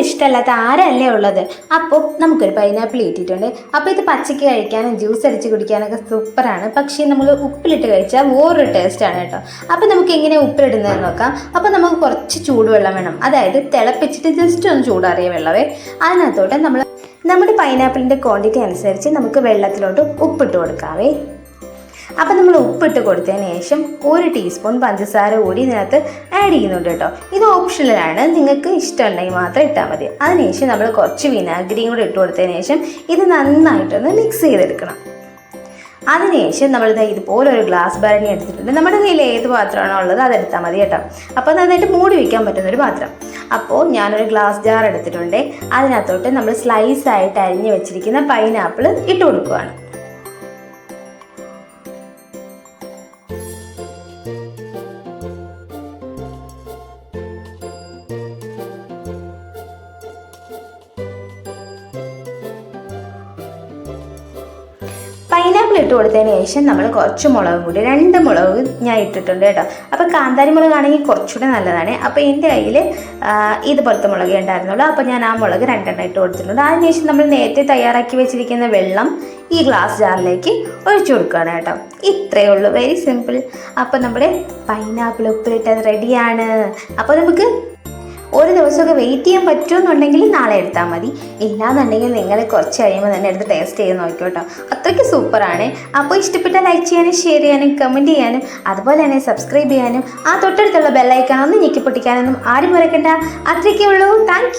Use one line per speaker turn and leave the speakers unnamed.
ഇഷ്ടമല്ലാത്ത ആരല്ലേ ഉള്ളത്? അപ്പോൾ നമുക്കൊരു പൈനാപ്പിൾ കിട്ടിയിട്ടുണ്ട്. അപ്പോൾ ഇത് പച്ചയ്ക്ക് കഴിക്കാനും ജ്യൂസ് അടിച്ച് കുടിക്കാനൊക്കെ സൂപ്പറാണ് പക്ഷേ നമ്മൾ ഉപ്പിലിട്ട് കഴിച്ചാൽ വേറൊരു ടേസ്റ്റാണ് കേട്ടോ. അപ്പോൾ നമുക്ക് എങ്ങനെ ഉപ്പിലിടുന്നതെന്ന് നോക്കാം. അപ്പോൾ നമുക്ക് കുറച്ച് ചൂടുവെള്ളം വേണം. അതായത് തിളപ്പിച്ചിട്ട് ജസ്റ്റ് ഒന്ന് ചൂടാറിയ വെള്ളമേ. അതിനകത്തോട്ട് നമ്മൾ നമ്മുടെ പൈനാപ്പിളിന്റെ ക്വാണ്ടിറ്റി അനുസരിച്ച് നമുക്ക് വെള്ളത്തിലോട്ട് ഉപ്പിട്ട് കൊടുക്കാവേ. അപ്പം നമ്മൾ ഉപ്പിട്ട് കൊടുത്തതിന് ശേഷം ഒരു ടീസ്പൂൺ പഞ്ചസാര കൂടി ഇതിനകത്ത് ആഡ് ചെയ്യുന്നുണ്ട് കേട്ടോ. ഇത് ഓപ്ഷണലാണ് നിങ്ങൾക്ക് ഇഷ്ടമുണ്ടെങ്കിൽ മാത്രം ഇട്ടാൽ മതി. അതിനുശേഷം നമ്മൾ കുറച്ച് വിനാഗിരിയും കൂടി ഇട്ട് കൊടുത്തതിന് ശേഷം ഇത് നന്നായിട്ടൊന്ന് മിക്സ് ചെയ്തെടുക്കണം. അതിനുശേഷം നമ്മൾ ഇതുപോലെ ഒരു ഗ്ലാസ് ഭരണി എടുത്തിട്ടുണ്ട്. നമ്മുടെ കയ്യിൽ ഏത് പാത്രമാണോ ഉള്ളത് അതെടുത്താൽ മതി കേട്ടോ. അപ്പോൾ നന്നായിട്ട് മൂടി വയ്ക്കാൻ പറ്റുന്ന ഒരു പാത്രം. അപ്പോൾ ഞാനൊരു ഗ്ലാസ് ജാർ എടുത്തിട്ടുണ്ട്. അതിനകത്തോട്ട് നമ്മൾ സ്ലൈസ് ആയിട്ട് അരിഞ്ഞ് വെച്ചിരിക്കുന്ന പൈനാപ്പിൾ ഇട്ട് കൊടുക്കുകയാണ് ഇട്ട് കൊടുത്തതിന് ശേഷം നമ്മൾ കുറച്ച് മുളക് കൂടി രണ്ട് മുളക് ഞാൻ ഇട്ടിട്ടുണ്ട് കേട്ടോ. അപ്പോൾ കാന്താരി മുളകാണെങ്കിൽ കുറച്ചുകൂടെ നല്ലതാണ്. അപ്പോൾ എന്റെ കയ്യിൽ ഇതുപോലത്തെ മുളക് ഉണ്ടായിരുന്നുള്ളൂ. അപ്പോൾ ഞാൻ ആ മുളക് രണ്ടെണ്ണം ഇട്ട് കൊടുത്തിട്ടുണ്ട്. അതിനുശേഷം നമ്മൾ നേരത്തെ തയ്യാറാക്കി വെച്ചിരിക്കുന്ന വെള്ളം ഈ ഗ്ലാസ് ജാറിലേക്ക് ഒഴിച്ചു കൊടുക്കുകയാണ് കേട്ടോ. ഇത്രയേ ഉള്ളൂ. വെരി സിമ്പിൾ അപ്പോൾ നമ്മുടെ പൈനാപ്പിൾ ഉപ്പിലിട്ടത് റെഡിയാണ് അപ്പോൾ നമുക്ക് ഒരു ദിവസമൊക്കെ വെയിറ്റ് ചെയ്യാൻ പറ്റുമെന്നുണ്ടെങ്കിൽ നാളെ എടുത്താൽ മതി. ഇല്ലാന്നുണ്ടെങ്കിൽ നിങ്ങൾ കുറച്ച് കഴിയുമ്പോൾ തന്നെ എടുത്ത് ടേസ്റ്റ് ചെയ്ത് നോക്കിക്കോട്ടോ. അത്രയ്ക്ക് സൂപ്പറാണ് അപ്പോൾ ഇഷ്ടപ്പെട്ട ലൈക്ക് ചെയ്യാനും ഷെയർ ചെയ്യാനും കമന്റ് ചെയ്യാനും അതുപോലെ തന്നെ സബ്സ്ക്രൈബ് ചെയ്യാനും ആ തൊട്ടടുത്തുള്ള ബെല്ലൈക്കാനൊന്നും ഞെക്കി പൊട്ടിക്കാനൊന്നും ആരും മറക്കണ്ട. അത്രയ്ക്കേ ഉള്ളൂ. താങ്ക്